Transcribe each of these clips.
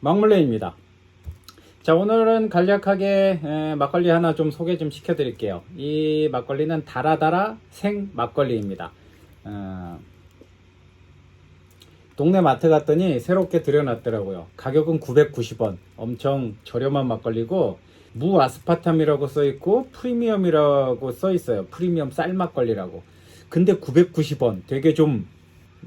막물레입니다. 자 오늘은 간략하게 에, 막걸리 하나 좀 소개 좀 시켜드릴게요. 이 막걸리는 다라다라 생 막걸리입니다. 어, 동네 마트 갔더니 새롭게 들여놨더라고요. 가격은 990원. 엄청 저렴한 막걸리고 무 아스파탐이라고 써 있고 프리미엄이라고 써 있어요. 프리미엄 쌀 막걸리라고. 근데 990원. 되게 좀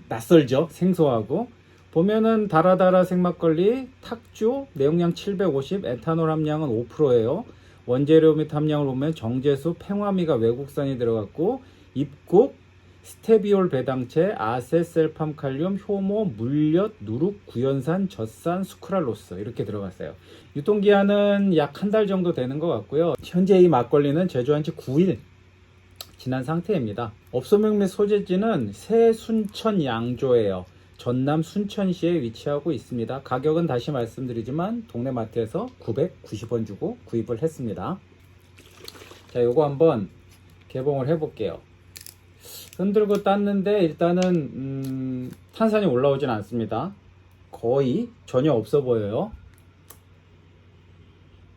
낯설죠? 생소하고. 보면은 다라다라 생막걸리 탁주 내용량 750 에탄올 함량은 5%예요. 원재료 및 함량을 보면 정제수 팽화미가 외국산이 들어갔고 입국 스테비올 배당체 아세셀팜칼륨 효모 물엿 누룩 구연산 젖산 수크랄로스 이렇게 들어갔어요. 유통기한은 약 한 달 정도 되는 것 같고요. 현재 이 막걸리는 제조한 지 9일 지난 상태입니다. 업소명 및 소재지는 새순천 양조예요. 전남 순천시에 위치하고 있습니다. 가격은 다시 말씀드리지만 동네 마트에서 990원 주고 구입을 했습니다. 자, 요거 한번 개봉을 해볼게요. 흔들고 땄는데 일단은 음, 탄산이 올라오진 않습니다. 거의 전혀 없어 보여요.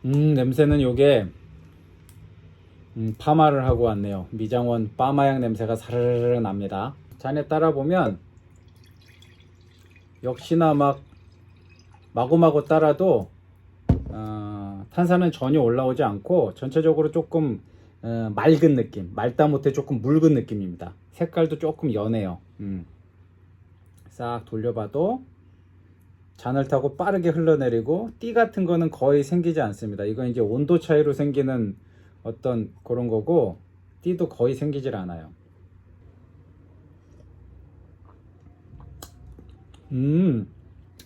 음, 냄새는 요게 음, 파마를 하고 왔네요. 미장원 파마향 냄새가 사르르 납니다. 잔에 따라 보면 역시나 막 마구마구 따라도 어, 탄산은 전혀 올라오지 않고 전체적으로 조금 어, 맑은 느낌, 맑다 못해 조금 묽은 느낌입니다. 색깔도 조금 연해요. 음. 싹 돌려봐도 잔을 타고 빠르게 흘러내리고 띠 같은 거는 거의 생기지 않습니다. 이건 이제 온도 차이로 생기는 어떤 그런 거고 띠도 거의 생기질 않아요. 음,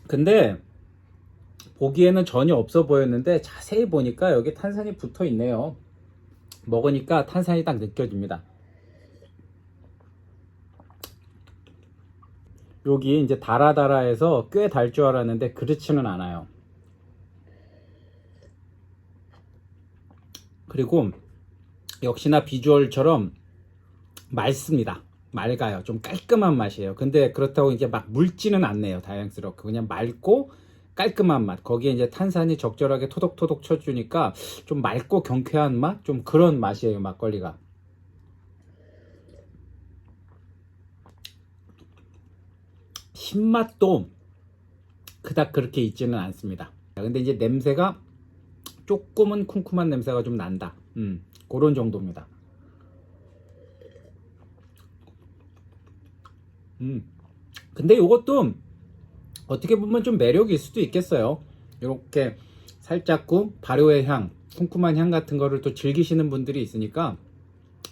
근데 보기에는 전혀 없어 보였는데 자세히 보니까 여기 탄산이 붙어 있네요. 먹으니까 탄산이 딱 느껴집니다. 여기 이제 달아달아해서 꽤 달 줄 알았는데 그렇지는 않아요. 그리고 역시나 비주얼처럼 맑습니다. 맑아요. 좀 깔끔한 맛이에요. 근데 그렇다고 이제 막 묽지는 않네요. 다양스럽고 그냥 맑고 깔끔한 맛. 거기에 이제 탄산이 적절하게 토독토독 쳐주니까 좀 맑고 경쾌한 맛, 좀 그런 맛이에요. 막걸리가. 신맛도 그닥 그렇게 있지는 않습니다. 근데 이제 냄새가 조금은 쿰쿰한 냄새가 좀 난다. 음, 그런 정도입니다. 음. 근데 이것도 어떻게 보면 좀 매력일 수도 있겠어요. 이렇게 살짝고 발효의 향, 쿰쿰한 향 같은 거를 또 즐기시는 분들이 있으니까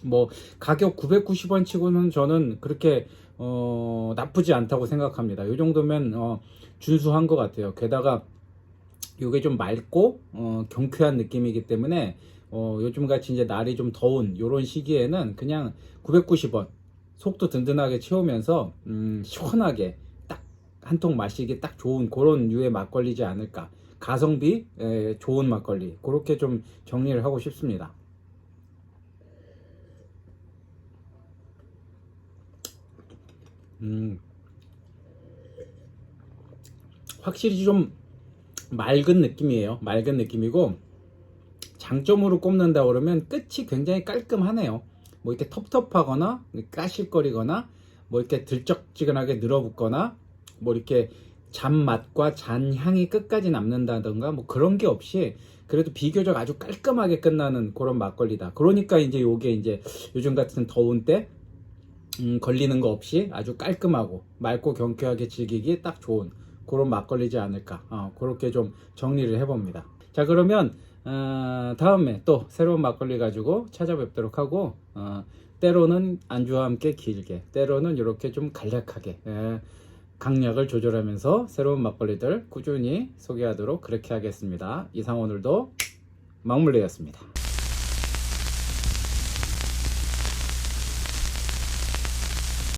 뭐 가격 990원 치고는 저는 그렇게 어, 나쁘지 않다고 생각합니다. 이 정도면 어, 준수한 것 같아요. 게다가 이게 좀 맑고 어, 경쾌한 느낌이기 때문에 어, 요즘 같이 이제 날이 좀 더운 이런 시기에는 그냥 990원 속도 든든하게 채우면서 음, 시원하게 딱 한 통 마시기 딱 좋은 그런 류의 막걸리지 않을까 가성비 에, 좋은 막걸리 그렇게 좀 정리를 하고 싶습니다. 음, 확실히 좀 맑은 느낌이에요. 맑은 느낌이고 장점으로 꼽는다 그러면 끝이 굉장히 깔끔하네요. 뭐 이렇게 텁텁하거나 까실거리거나 뭐 이렇게 들쩍지근하게 늘어붙거나 뭐 이렇게 잔맛과 잔향이 끝까지 남는다던가 뭐 그런 게 없이 그래도 비교적 아주 깔끔하게 끝나는 그런 막걸리다. 그러니까 이제 요게 이제 요즘 같은 더운 때 음, 걸리는 거 없이 아주 깔끔하고 맑고 경쾌하게 즐기기 딱 좋은 그런 막걸리지 않을까. 어, 그렇게 좀 정리를 해봅니다. 자, 그러면 어, 다음에 또 새로운 막걸리 가지고 찾아뵙도록 하고 어, 때로는 안주와 함께 길게, 때로는 이렇게 좀 간략하게 예, 강약을 조절하면서 새로운 막걸리들 꾸준히 소개하도록 그렇게 하겠습니다. 이상 오늘도 막물레였습니다.